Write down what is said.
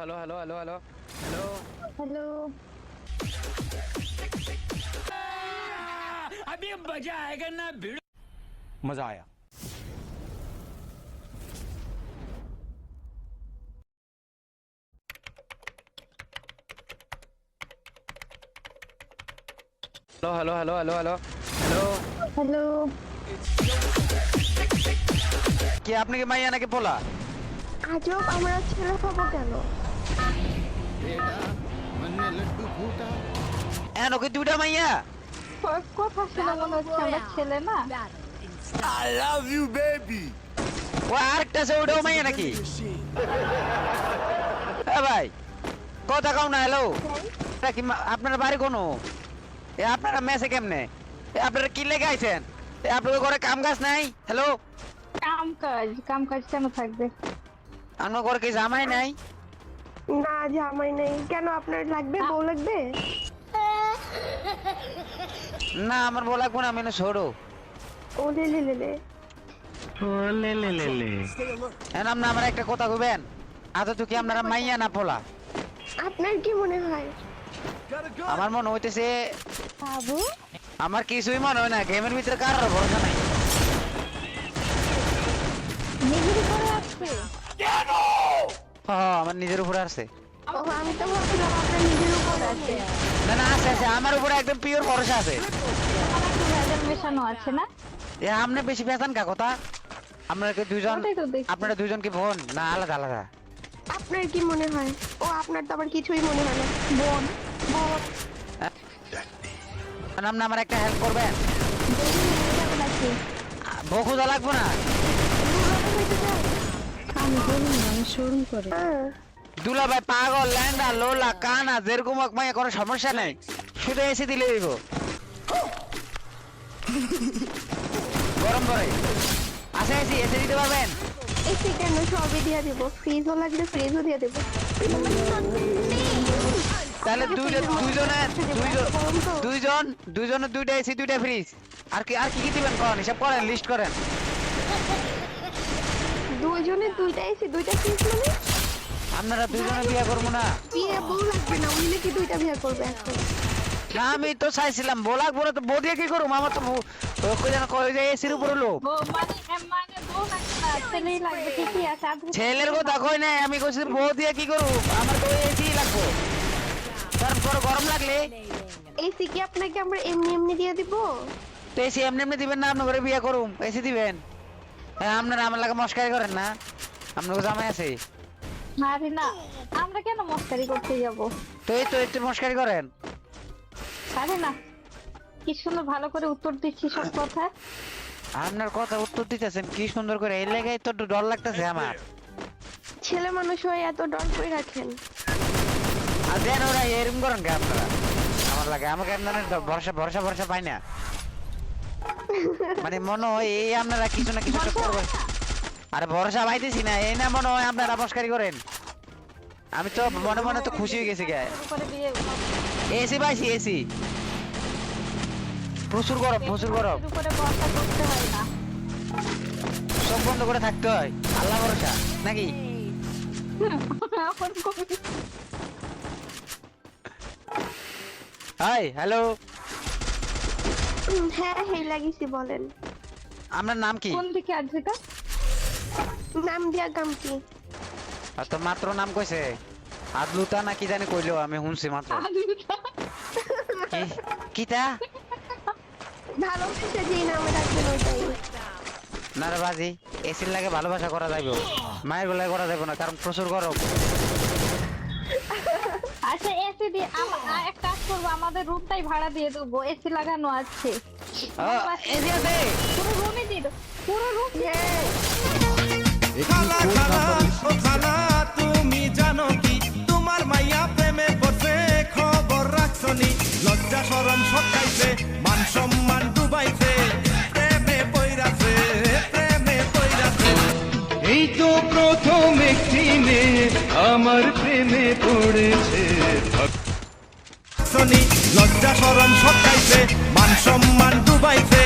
hello hello hello hello hello hello अभी मजा आएगा ना भिड़ मजा आया hello hello hello hello hello hello hello কি আপনি কি মাইয়া নাকি পোলা আজব আমরা ছেলে হবো কেন মাইয়া কথা শুনে মনে হচ্ছে আমরা ছেলে না ও আরেকটা আছে ওটাও মাইয়া নাকি? ভাই কথা কাও না হ্যালো। কি মা- আপনার বাড়ি কোনো? এ আপনারা মেসে কেমনে? এ আপনারা কি লেগে আইছেন? এ আপনাদের ঘরে কাম কাজ নাই? হ্যালো। কাম কাজ কাম কাজ কেন থাকবে? আমার ঘরে কি জামাই নাই? না জামাই নেই। কেন আপনার লাগবে? বউ লাগবে? না আমার বলা কোন আমি না ছোড়ো ও লে লে লে লে। লে লে লে এখন আপনি আমার একটা কথা কইবেন। আদত কি আপনারা মাইয়া না পোলা। আপনার কি মনে হয়? আমার মনে হইতেছে বাবু? আমার কিছুই মনে হয় না গেমের ভিতরে কারোর ভরসা নাই। আমার নিজের উপরে আছে আমি তো ভাবছিলাম আপনার নিজের উপর আছে না না আছে আছে আমার উপরে একদম পিওর ভরসা আছে। মেশানো না? এ আপনি বেশি পেতান কা কথা আপনারা কি দেখছি। আপনারা দুইজন কি বোন? না আলাদা আলাদা। আপনার কি মনে হয়? ও আপনার তো আবার কিছুই মনে হয় না। বোন বোন। আপনি আমার একটা হেল্প করবেন? বকুদা লাগবো না? শোরুম করে দুলা ভাই পাগল ল্যাংডা লোলা কানা যেরকম মাইয়া কোনো সমস্যা নেই। শুধু এসে দিলে দিব গরম করে। আসে এসি এসে দিতে পারবেন? এসে কেন? সবই দিয়ে দেবো। ফ্রিজও লাগলে ফ্রিজও দিয়ে দেবো। তাহলে দুইজন দুইজনের দুইজন দুইজন দুইটা এসি দুইটা ফ্রিজ আর কি আর কি কি দিবেন করেন হিসাব করেন লিস্ট করেন। দুইজনে দুইটা এসে দুইটা ফ্রিজ মানে? আপনারা দুইজনে বিয়ে করব না। বিয়ে বউ লাগবে না উনি নাকি দুইটা বিয়ে করবে এখন। না আমি তো চাইছিলাম বলাক বলে তো বউ দিয়ে কি করব? আমার তো বউ- কই যেন কই যে এসির উপরে লোক। বউ মানে মানে বউ লাগবে না লাগবে ছেলের কথা কই নাই আমি কইছি বউ দিয়ে কি করব? আমার তো এসি লাগবো। তারপর গরম লাগলে। এসি কি আপনাকে আমরা এমনি এমনি দিয়ে দিব? তো এসি এমনি এমনি দিবেন না আপনার ঘরে বিয়ে করুম। এসি দিবেন। হ্যাঁ আপনারা আমার লাগে মস্কারি করেন না। আপনার জামাই আছে। আরে না আমরা কেন মস্কারি করতে যাব? তো এই তো একটু মস্কারি করেন। আরে না কি সুন্দর ভালো করে উত্তর দিচ্ছি সব কথা। আপনার কথা উত্তর দিতেছেন কি সুন্দর করে। এই লেগে তো একটু ডর লাগতেছে আমার। ছেলে মানুষ হয়ে এত ডর করে রাখেন। আর দেন ওরা এরকম করেন কে আপনারা? আমার লাগে আমাকে আপনারা ভরসা ভরসা ভরসা পাই না। মানে মনে হয় এই আপনারা কিছু না কিছু করবেন। আরে ভরসা পাইতেছি না এই না মনে হয় আপনারা মস্কারি করেন। আমি তো মনে মনে তো খুশি হয়ে গেছি গে। শুরু করে বিয়ে এসি পাইছি এসি। প্রচুর গরম প্রচুর গরম। সব বন্ধ করে থাকতে হয় আল্লাহ ভরসা নাকি? Hi hello. হ্যাঁ হ্যাঁ লাগিয়েছি বলেন। আপনার নাম কি? কোন দিকে আছে নাম দিয়া গাম কি? আর তো মাত্র নাম কইছে। আদলুতা না কি জানি কইলো আমি শুনছি মাত্র। কি? কিতা? ভালোবেসে যেই নামে রাখবেন ওইটাই না রে বাজি এসির লাগে ভালোবাসা করা যাইব। মায়ের বেলায় করা যাবে না কারণ প্রচুর গরম। আচ্ছা এসি দিয়ে এক কাজ করব আমাদের রুমটাই ভাড়া দিয়ে দেবো এসি লাগানো আছে। পুরো রুমই দিয়ে দেবো পুরো রুম খালা খালা ও খালা তুমি জানো কি? তোমার মাইয়া প্রেমে পড়ছে খবর রাখছনি লজ্জা শরম সকাইছে মান সম্মান ডুবাইছে প্রেমে পইরাছে প্রেমে পইরাছে। এই তো প্রথম একটি মেয়ে আমার প্রেমে পড়েছে। লজ্জা সব চাইছে মান সম্মান ডুবাইছে